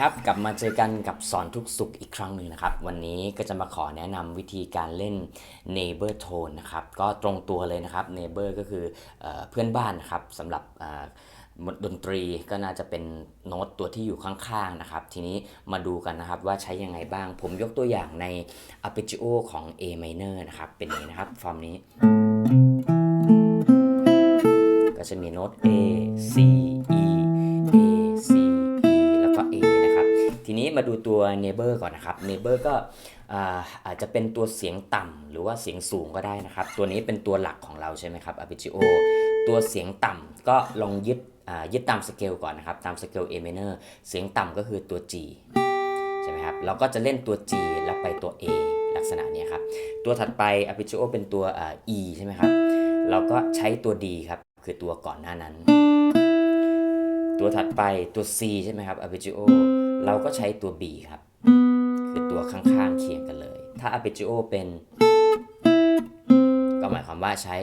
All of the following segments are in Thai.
ครับ กลับมาเจอกันกับสอนทุกสุขอีกครั้งหนึ่งนะครับ วันนี้ก็จะมาขอแนะนำวิธีการเล่น neighbor tone นะครับ ก็ตรงตัวเลยนะครับ neighbor ก็คือเอเพื่อนบ้านนะครับสำหรับดนตรีก็น่าจะเป็นโน้ตตัวที่อยู่ข้างๆนะครับ ทีนี้มาดูกันนะครับว่าใช้ยังไงบ้าง ผมยกตัวอย่างใน arpeggio ของ A minor นะครับ เป็นอย่างนี้นะครับ ฟอร์มนี้ ก็จะมีโน้ต A C มาดูตัว neighbor ก่อนนะครับ neighbor ก็อาจจะเป็นตัวเสียงต่ำหรือว่าเสียงสูงก็ได้นะครับ ตัวนี้เป็นตัวหลักของเราใช่ไหมครับ arpeggio ตัวเสียงต่ำก็ลองยึดยึดตามสเกลก่อนนะครับ ตามสเกล A minor เสียงต่ำก็คือตัว G ใช่ไหมครับ เราก็จะเล่นตัว G แล้วไปตัว A ลักษณะนี้ครับ ตัวถัดไป arpeggio เป็นตัวอ่า E ใช่ไหมครับ เราก็ใช้ตัว D ครับ คือตัวก่อนหน้านั้น ตัวถัดไปตัว C ใช่ไหมครับ arpeggio เราก็ใช้ตัว B ครับ คือตัวข้างๆเคียงกันเลย ถ้า arpeggio เป็น ก็หมายความว่าใช้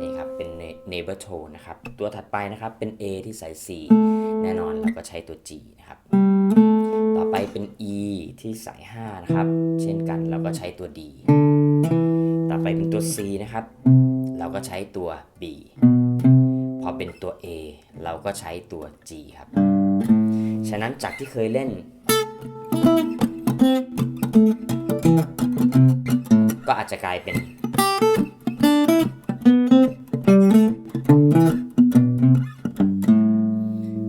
นี่ครับ เป็น neighbor tone นะครับ ตัวถัดไปนะครับเป็น A ที่ใส่ C แน่นอนเราก็ใช้ตัว G นะครับ ต่อไปเป็น E ที่ใส่5นะครับ เช่นกันเราก็ใช้ตัว D ต่อไปเป็นตัว C นะครับ เราก็ใช้ตัว B อเป็นตัว A เราก็ใช้ตัว G ครับ ฉะนั้นจากที่เคยเล่น ก็อาจจะกลายเป็น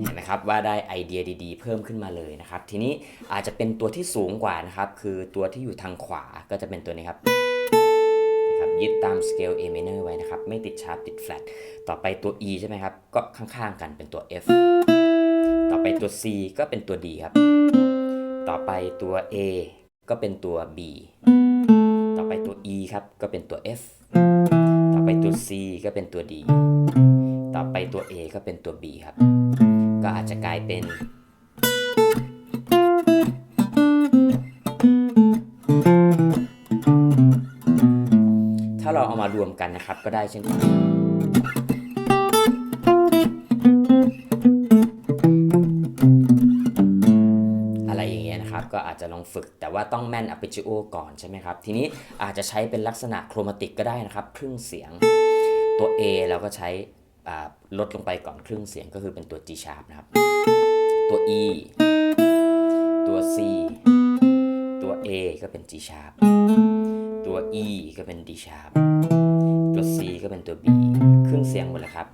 เห็นไหมครับว่าได้ไอเดียดีๆ เพิ่มขึ้นมาเลยนะครับ ทีนี้อาจจะเป็นตัวที่สูงกว่านะครับ คือตัวที่อยู่ทางขวาก็จะเป็นตัวนี้ครับ นะครับยึดตามสเกล A minor ไว้นะครับ ไม่ติดชาร์ปติด flat ต่อไปตัว E ใช่ไหมครับ ก็ข้างๆกันเป็นตัว F ต่อไปตัว C ก็เป็นตัว D ครับ ต่อไปตัว A ก็เป็นตัว B ต่อไปตัว E ครับ ก็เป็นตัว F ต่อไปตัว C ก็เป็นตัว D ต่อไปตัว A ก็เป็นตัว B ครับ ก็อาจจะกลายเป็น เราเอามารวมกันนะครับ ก็ได้เช่นกันอะไรอย่างเงี้ยนะครับ ก็อาจจะลองฝึกแต่ว่าต้องแม่น arpeggio ก่อนใช่ไหมครับ ทีนี้อาจจะใช้เป็นลักษณะโครมาติกก็ได้นะครับ ครึ่งเสียงตัว A เราก็ใช้ลดลงไปก่อนครึ่งเสียงก็คือเป็นตัว G sharp นะครับ ตัว E ตัว C ตัว A ก็เป็น G sharp E ก็เป็น D sharp ตัว C ก็เป็นตัว B ครึ่งเสียงหมดเลยครับ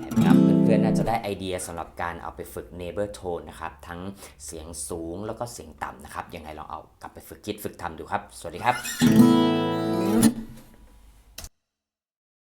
เห็นไหมครับเพื่อนๆน่าจะได้ไอเดียสำหรับการเอาไปฝึก neighbor tone นะครับ ทั้งเสียงสูงแล้วก็เสียงต่ำนะครับ ยังไงลองเอากลับไปฝึกคิดฝึกทำดูครับ สวัสดีครับ